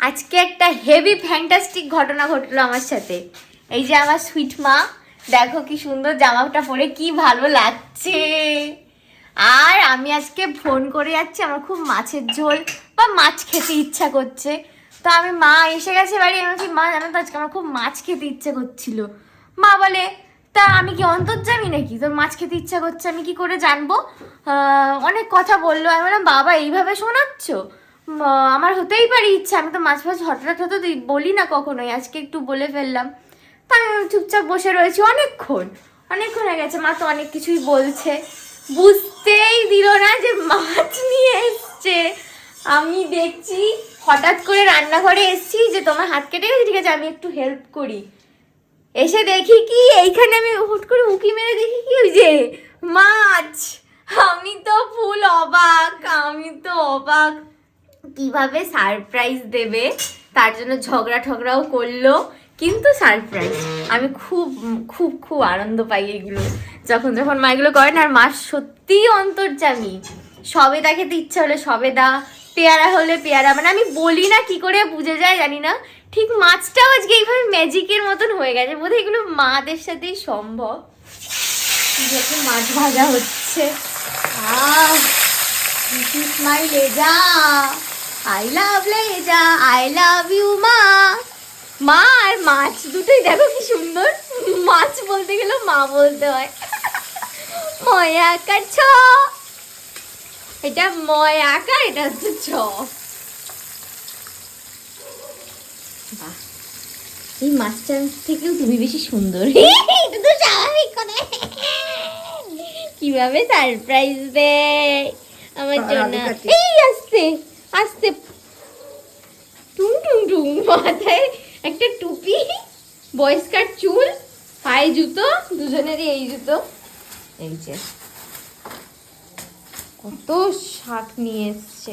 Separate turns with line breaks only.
আজকে একটা heavy fantastic ঘটনা ঘটলো আমার সাথে। এই যে আমার সুইট মা, দেখো কি সুন্দর জামাটা পরে কি ভালো লাগছে। আর আমি আজকে ফোন করে যাচ্ছি, আমার খুব মাছের ঝোল বা মাছ খেতে ইচ্ছা করছে। তো আমি মা এসে গেছে বাড়ি, আমি মা, জানো তো আজকে আমার খুব মাছ খেতে ইচ্ছে করছিল। মা বলে, তা আমি কি অন্তর্জামি নাকি? তোর মাছ খেতে ইচ্ছা করছে, আমি কি করে জানব? অনেক কথা বলল। আমি বললাম, বাবা, এইভাবে শোনাচ্ছ? আমার হতেই পারে ইচ্ছা। আমি তো মাছ ফাছ হঠাৎ হঠাৎ বলি না কখনোই, আজকে একটু বলে ফেললাম। তা আমি চুপচাপ বসে রয়েছি অনেকক্ষণ। অনেকক্ষণ হয়ে গেছে, মা তো অনেক কিছুই বলছে। বুঝতেই দিল না যে মাছ নিয়ে এসছে। আমি দেখছি, হঠাৎ করে রান্নাঘরে এসছি যে তোমার হাত কেটে গেছে, ঠিক আছে, আমি একটু হেল্প করি। এসে দেখি কি, এইখানে আমি হুট করে উঁকি মেরে দেখি কি ওই যে মাছ। আমি তো ফুল অবাক, আমি তো অবাক। কীভাবে সারপ্রাইজ দেবে, তার জন্য ঝগড়া ঠগড়াও করল, কিন্তু সারপ্রাইজ আমি খুব খুব খুব আনন্দ পাই এগুলো। যখন যখন মা এগুলো করেন, আর মা সত্যিই অন্তর্জামী সবেদা খেতে ইচ্ছা হলে সবেদা পেয়ারা হলে পেয়ারা। মানে আমি বলি না কি করে বুঝে যায়, জানি না। ঠিক মাছটাও আজকে এইভাবে ম্যাজিকের মতন হয়ে গেছে। বোধহয় এগুলো মাদের সাথেই সম্ভব। যখন মাছ ভাজা হচ্ছে। আহ দিস ইজ মাই লেজা। আই লাভ লেজা আই লাভ ইউ মা মা আর মাছ দুটোই দেখো কি সুন্দর। মাছ বলতে গেলে মা বলতে হয়। ময়া আকার ছ। এটা ময় আকার এটা হচ্ছে ছ। বাহ। এই মাছটার থেকেও তুমি বেশি সুন্দর। এটা তো স্বাভাবিক কথা। কীভাবে সারপ্রাইজ দেয়? আমার জন্য। এই আসতে আসতে টুং টুং টুং মাথায় একটা টুপি বয়স্কার চুল পায়ে জুতো, দুজনেরই এই জুতো। এই যে, কত শাক নিয়ে এসছে।